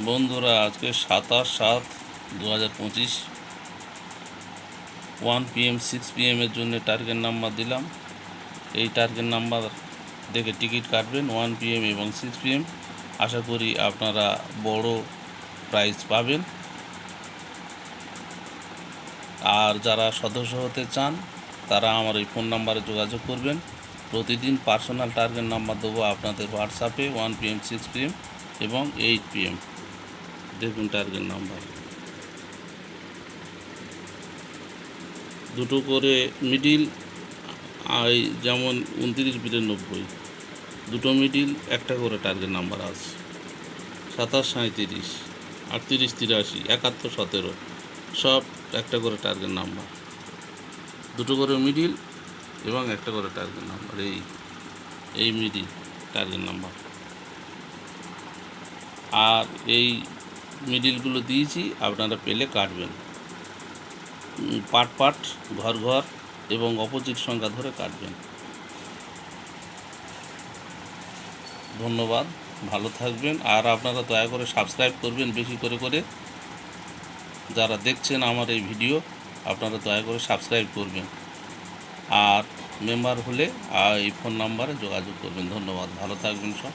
বন্ধুরা, আজকে সাতাশ সাত দু হাজার পঁচিশ ওয়ান পিএম সিক্স পিএমের জন্য টার্গেট নাম্বার দিলাম। এই টার্গেট নাম্বার দেখে টিকিট কাটবেন ওয়ান পিএম এবং সিক্স পিএম আশা করি আপনারা বড় প্রাইজ পাবেন। আর যারা সদস্য হতে চান, তারা আমার এই ফোন নাম্বারে যোগাযোগ করবেন। প্রতিদিন পার্সোনাল টার্গেট নাম্বার দেবো আপনাদের হোয়াটসঅ্যাপে ওয়ান পিএম সিক্স পিএম এবং এইট পিএম দেখুন টার্গেট নাম্বার দুটো করে মিডিল আই যেমন উনত্রিশ বিরানব্বই দুটো মিডিল একটা করে টার্গেট নাম্বার আছে। সাতাশ সাঁত্রিশ আটত্রিশ তিরাশি, একাত্তর সতেরো, সব একটা করে টার্গেট নাম্বার দুটো করে মিডিল এবং একটা করে টার্গেট নাম্বার এই এই মিডিল টার্গেট নাম্বার আর এই মিডিলগুলো দিয়েছি, আপনারা পেলে কাটবেন। পাট পাট, ঘর ঘর এবং অপোজিট সংখ্যা ধরে কাটবেন। ধন্যবাদ, ভালো থাকবেন আর আপনারা দয়া করে সাবস্ক্রাইব করবেন বেশি করে করে। যারা দেখছেন আমার এই ভিডিও, আপনারা দয়া করে সাবস্ক্রাইব করবেন। আর মেম্বার হলে এই ফোন নাম্বারে যোগাযোগ করবেন। ধন্যবাদ, ভালো থাকবেন সব।